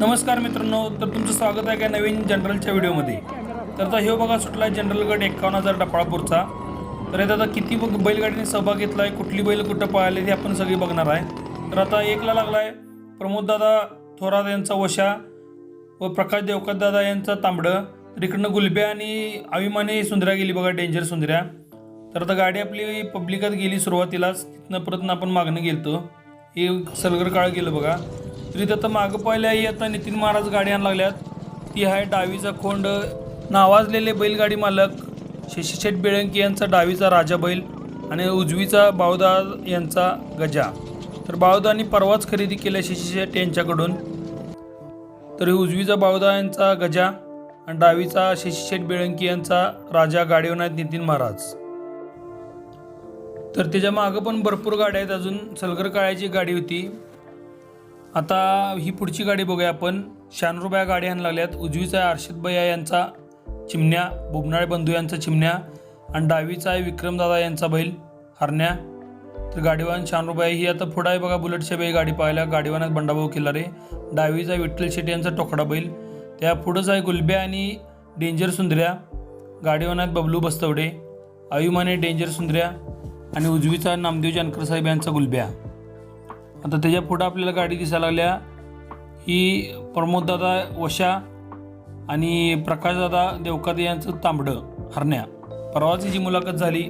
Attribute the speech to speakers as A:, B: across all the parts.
A: नमस्कार मित्रांनो तर तुमचं स्वागत आहे का नवीन जनरलच्या व्हिडिओमध्ये. तर आता हे बघा सुटला आहे जनरल गट एकावन्न हजार डपाळापूरचा तर यात आता किती बघ बैलगाडीने सहभाग घेतला आहे कुठली बैल कुठं पळाली ते आपण सगळी बघणार आहे. तर आता एकला लागला आहे प्रमोददादा थोरात यांचा वशा व प्रकाश देवकात दादा यांचा तांबडं. तर इकडनं गुलब्या आणि अभिमानी सुंदऱ्या गेली बघा डेंजर सुंदऱ्या. तर आता गाडी आपली पब्लिकात गेली सुरुवातीलाच. तिथनं परत आपण मागणं गेलतो हे सलगर काळ गेलं बघा. तरी आता मागं पाहिल्याही आता नितीन महाराज गाडी आणायला लागल्यात. ती आहे डावीचा खोंड. नावाजलेले बैलगाडी मालक शशीशेठ बेळंकी यांचा डावीचा राजा बैल आणि उजवीचा बावदा यांचा गजा. तर बावदानी परवाच खरेदी केल्या शशीशेठ यांच्याकडून. तर उजवीचा बावदा यांचा गजा आणि डावीचा शशीशेठ बेळंकी यांचा राजा गाडीवर आहेत नितीन महाराज. तर त्याच्या मागं पण भरपूर गाड्या आहेत. अजून सलगर काळ्याची गाडी होती. आता ही पुढची गाडी बघूया आपण. शानरुबाया गाडी आणायला लागल्यात. उजवीचा आहे अर्षद भैया यांचा चिमण्या बुबनाळे बंधू यांचा चिमण्या आणि डावीचा आहे विक्रमदादा यांचा बैल हरण्या. तर गाडीवान शानरुबाई ही आता पुढं आहे बघा बुलेटच्या बाई गाडी पाहायला. गाडीवानात बंडाभाऊ किल्लारे. डावीचा विठ्ठल शेट्टी यांचा टोकडा बैल. त्या पुढंच आहे गुलब्या आणि डेंजर सुंदऱ्या गाडीवानात बबलू बस्तवडे. आयुमाने डेंजर सुंदऱ्या आणि उजवीचा नामदेव जानकर साहेब यांचा गुलब्या. आता त्याच्या पुढं आपल्याला गाडी दिसायला लागल्या. ही प्रमोददादा वशा आणि प्रकाशदादा देवकादे यांचं तांबडं हरण्या. परवाची जी मुलाखत झाली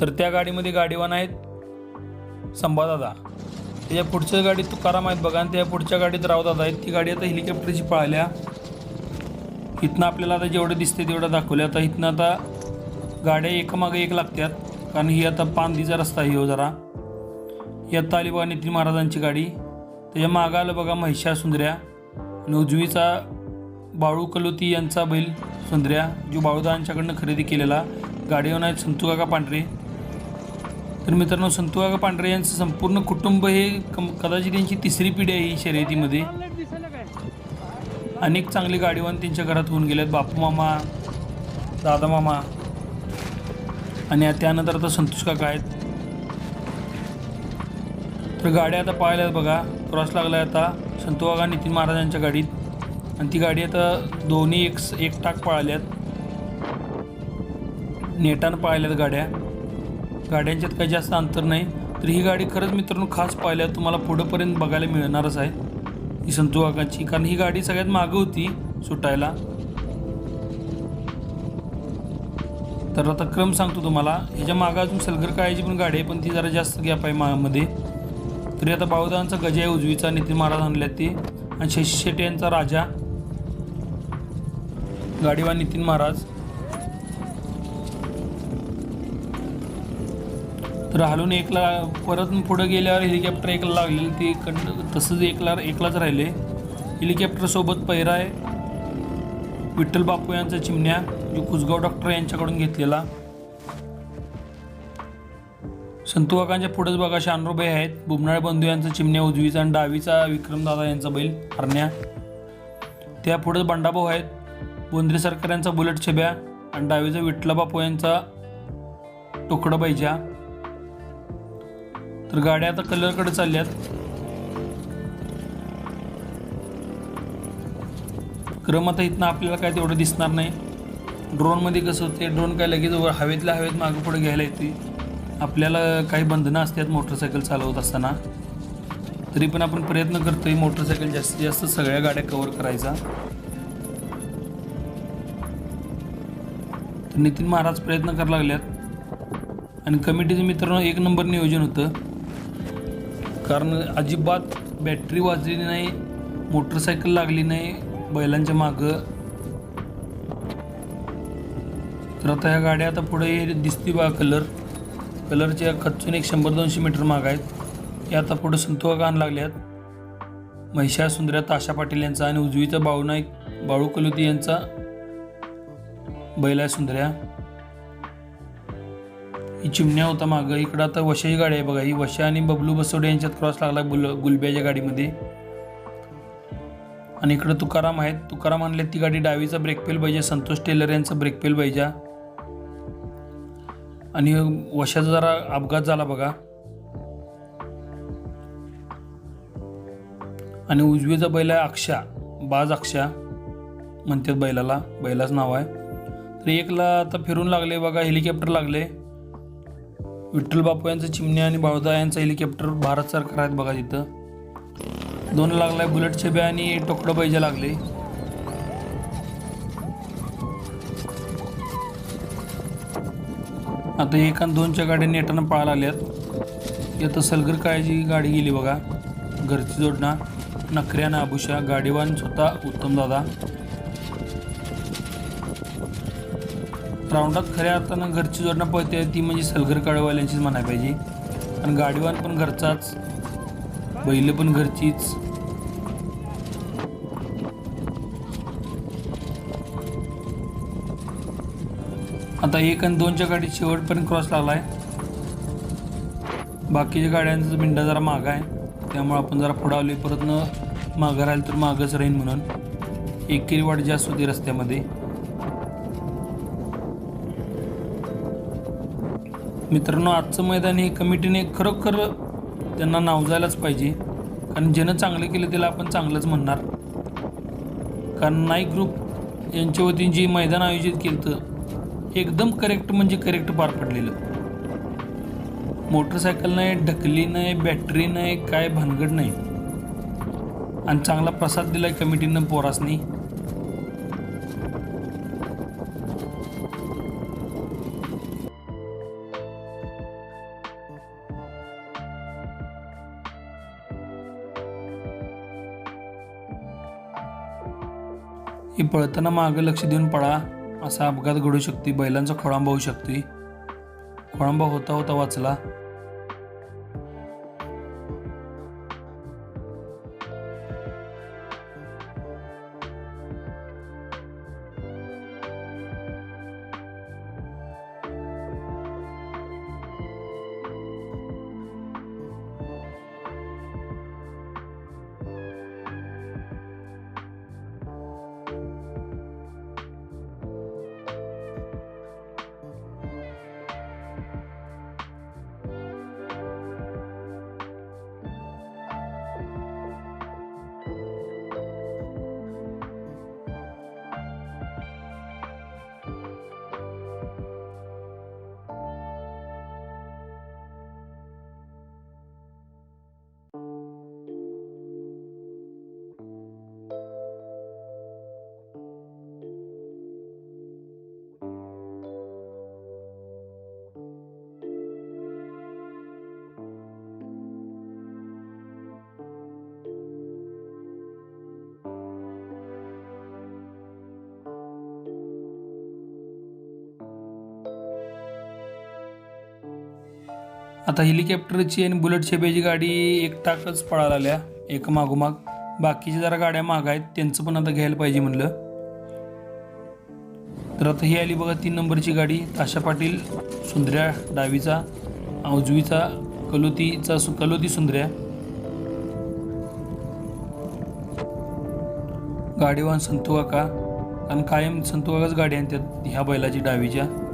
A: तर त्या गाडीमध्ये गाडीवान आहेत संभादादा. त्याच्या पुढच्या गाडीत तुकाराम आहेत बघा आणि त्या पुढच्या गाडीत रावदादा आहेत. ती गाडी आता हेलिकॉप्टरची पळाल्या. इथनं आपल्याला आता जेवढं दिसते तेवढं दाखवलं आता इथनं आता गाड्या एकामागे एक लागतात कारण ही आता पांदीचा रस्ता आहे हो जरा. या आता आली महाराजांची गाडी. त्याच्या मागाला बघा महिषा सुंदऱ्या आणि उजवीचा बाळू कलोती यांचा बैल सुंदऱ्या जो बाळूदांच्याकडनं खरेदी केलेला. गाडीवर आहेत संतू काका पांढरे. तर मित्रांनो संतू काका पांढरे यांचं संपूर्ण कुटुंब हे कम कदाचित त्यांची तिसरी पिढी आहे ही शर्यतीमध्ये. अनेक चांगले गाडीवान त्यांच्या घरात होऊन गेलेत. बापू मामा दादा मामा आणि त्यानंतर आता संतोष काका आहेत. तर गाड्या आता पाहायला बघा. क्रॉस लागला आहे आता. संतोवागा आणि नितीन महाराजांच्या गाडीत. आणि ती गाडी आता दोन्ही एक एक टाक पाळल्यात नेटानं पाळल्यात गाड्या. गाड्यांच्यात काही जास्त अंतर नाही. तर ही गाडी खरंच मित्रांनो खास पाहिल्यात तुम्हाला पुढंपर्यंत बघायला मिळणारच आहे. ही संतुवागाची कारण ही गाडी सगळ्यात मागं होती सुटायला. तर आता क्रम सांगतो तुम्हाला. ह्याच्या मागं अजून सलगर काळाची पण गाडी आहे पण ती जरा जास्त गॅप आहे मामध्ये तरी आता बाहुदांचा गजय उजवीचा नितीन महाराज आणल्यात ती. आणि शशी शेट्टी यांचा राजा. गाडीवा नितीन महाराज. तर हलून एकला परत पुढं गेल्यावर हेलिकॉप्टर एकला लागले ते कंड तसंच एकला एकलाच राहिले. हेलिकॉप्टरसोबत पैरा आहे विठ्ठल बापू यांचा चिमण्या जो कुसगाव डॉक्टर यांच्याकडून घेतलेला. संतुकाकांच्या पुढेच बघा शानरोबाई आहेत. बुबनाळे बंधू यांचा चिमण्या उजवीचा आणि डावीचा विक्रमदादा यांचा बैल हरण्या. त्या पुढेच बंडाभाऊ आहेत. बोंद्रे सरकार यांचा बुलेट छब्या आणि डावीचा विठ्ठला बापू यांचा तुकडं पाहिजा तर गाड्या आता कलरकडे चालल्यात. क्रम आता इथनं आपल्याला काय तेवढं दिसणार नाही. ड्रोनमध्ये कसं होते ड्रोन काय लगेच वर हवेतल्या हवेत मागं पुढे घ्यायला येते आपल्याला काही बंधनं असतात मोटरसायकल चालवत असताना तरी पण आपण प्रयत्न करतोय मोटरसायकल जास्तीत जास्त सगळ्या गाड्या कव्हर करायचा. तर नितीन महाराज प्रयत्न करायला लागल्यात. आणि कमिटीचं मित्रांनो एक नंबर नियोजन होतं. कारण अजिबात बॅटरी वाजलेली नाही मोटरसायकल लागली नाही बैलांच्या मागं. तर आता ह्या गाड्या आता पुढे दिसती बा कलर कलरच्या खचून एक शंभर दोनशे मीटर माग आहेत. ते आता पुढं संतुका गाण आहेत महिषा सुंदर्या ताशा पाटील यांचा आणि उजवीचा बाळूनाईक बाळू कलुती यांचा बैला सुंदऱ्या. ही चिमण्या होता मागं. इकडं आता वशाची गाडी आहे बघा. ही वशा आणि बबलू बसवडे यांच्यात क्रॉस लागला गुल गुलब्याच्या गाडीमध्ये. आणि इकडं तुकाराम आहेत. तुकाराम आणले ती गाडी डावीचा ब्रेकफेल पाहिजे. संतोष टेलर यांचा ब्रेकफेल पाहिजे. आणि वशाचा जरा अपघात झाला बघा. आणि उजवीचा बैल आहे अक्षा बाज अक्षा म्हणतात बैलाला बैलाचं नाव आहे. तर एकला आता फिरून लागले बघा हेलिकॉप्टर लागले. विठ्ठल बापू यांचं चिमण्या आणि बावदा यांचं हेलिकॉप्टर भारत सरकार आहेत बघा तिथं. दोन लागलाय बुलेट छबे आणि टोकडं बैजा लागले. आता एक आणि दोनच्या गाड्या नेटानं पळायला आहेत आता सलगर काळजी गाडी गेली बघा. घरची जोडणा नखऱ्यानं आभूषा गाडीवान स्वतः उत्तम दादा. राऊंडात खऱ्या अर्थानं घरची जोडणा पळते ती म्हणजे सलगर काळवाल्यांचीच म्हणायला पाहिजे. आणि गाडीवान पण घरचाच बैल पण घरचीच. आता एक आणि दोनच्या गाडीत शेवटपर्यंत क्रॉस लागला आहे बाकीच्या गाड्यांचा मिंडा जरा मागा आहे. त्यामुळे आपण जरा पुढावले परत न मागं राहिलं तर मागंच राहीन म्हणून. एक किरी वाट जास्त होती रस्त्यामध्ये. मित्रांनो आजचं मैदान हे कमिटीने खरोखर त्यांना नाव जायलाच पाहिजे. कारण ज्यानं चांगलं केलं त्याला आपण चांगलंच म्हणणार. कारण नाईक ग्रुप यांच्या वतीने जे मैदान आयोजित केलं होतं एकदम करेक्ट म्हणजे करेक्ट पार पडलेलं. मोटरसायकल नाही ढकली नाही बॅटरी नाही काय भानगड नाही. आणि चांगला प्रसाद दिलाय कमिटीनं पोरासनी. ही पळताना मागं लक्ष देऊन पळा. असा अपघात घडू शकते. बैलांचा खोळांबा होऊ शकते. खोळांबा होता होता वाचला. आता हेलिकॉप्टरची आणि बुलेट छेब्याची गाडी एक टाकच पळायला आल्या एक मागोमाग. बाकीच्या जरा गाड्या माग आहेत त्यांचं पण आता घ्यायला पाहिजे म्हणलं. तर आता ही आली बघा तीन नंबरची गाडी. ताशा पाटील सुंदऱ्या डावीचा. उजवीचा कलोतीचा सु कलोती सुंदऱ्या. गाडीवान संतू काका कारण कायम संतू काकाच गाडी आणतात ह्या बैलाची डावीच्या.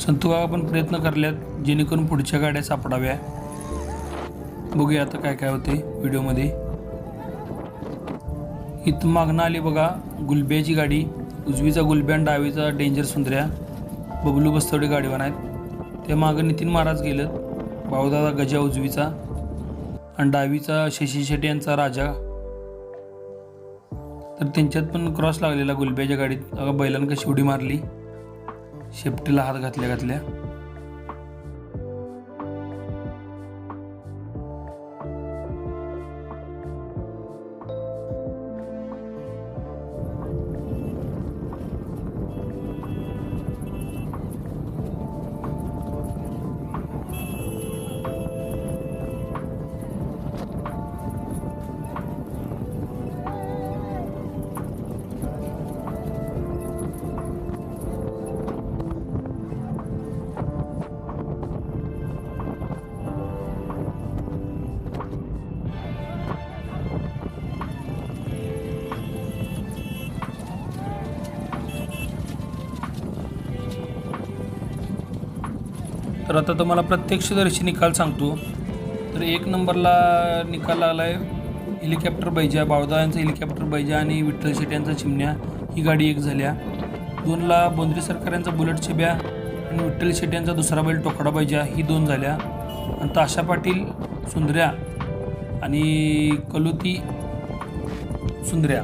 A: संतू पण प्रयत्न करल्यात जेणेकरून पुढच्या गाड्या सापडाव्या. बघूया आता काय काय होते व्हिडिओमध्ये. इथं मागणं आली बघा गुलब्याची गाडी. उजवीचा गुलब्या आणि डावीचा डेंजर सुंदऱ्या. बबलू बस्तवडे गाडीवान आहेत. त्या मागं नितीन महाराज गेलं भाऊदादा गजा उजवीचा आणि डावीचा शशी शेट्टी यांचा राजा. तर त्यांच्यात पण क्रॉस लागलेला गुलब्याच्या गाडीत. अगं बैलांना कशी उडी मारली. शेपटीला हात घातल्या घातल्या. तर आता तुम्हाला प्रत्यक्षदर्शी निकाल सांगतो तर एक नंबरला निकाल लागला आहे हेलिकॉप्टर बैजा बावदा यांचा हेलिकॉप्टर बैजा आणि विठ्ठल शेट यांचा चिमण्या ही गाडी एक झाल्या. दोनला बोंद्री सरकार यांचा बुलेट चिब्या आणि विठ्ठल शेट यांचा दुसरा बैल टोकडा बैजा ही दोन झाल्या. आणि ताशा पाटील सुंदऱ्या आणि कलुती सुंदऱ्या.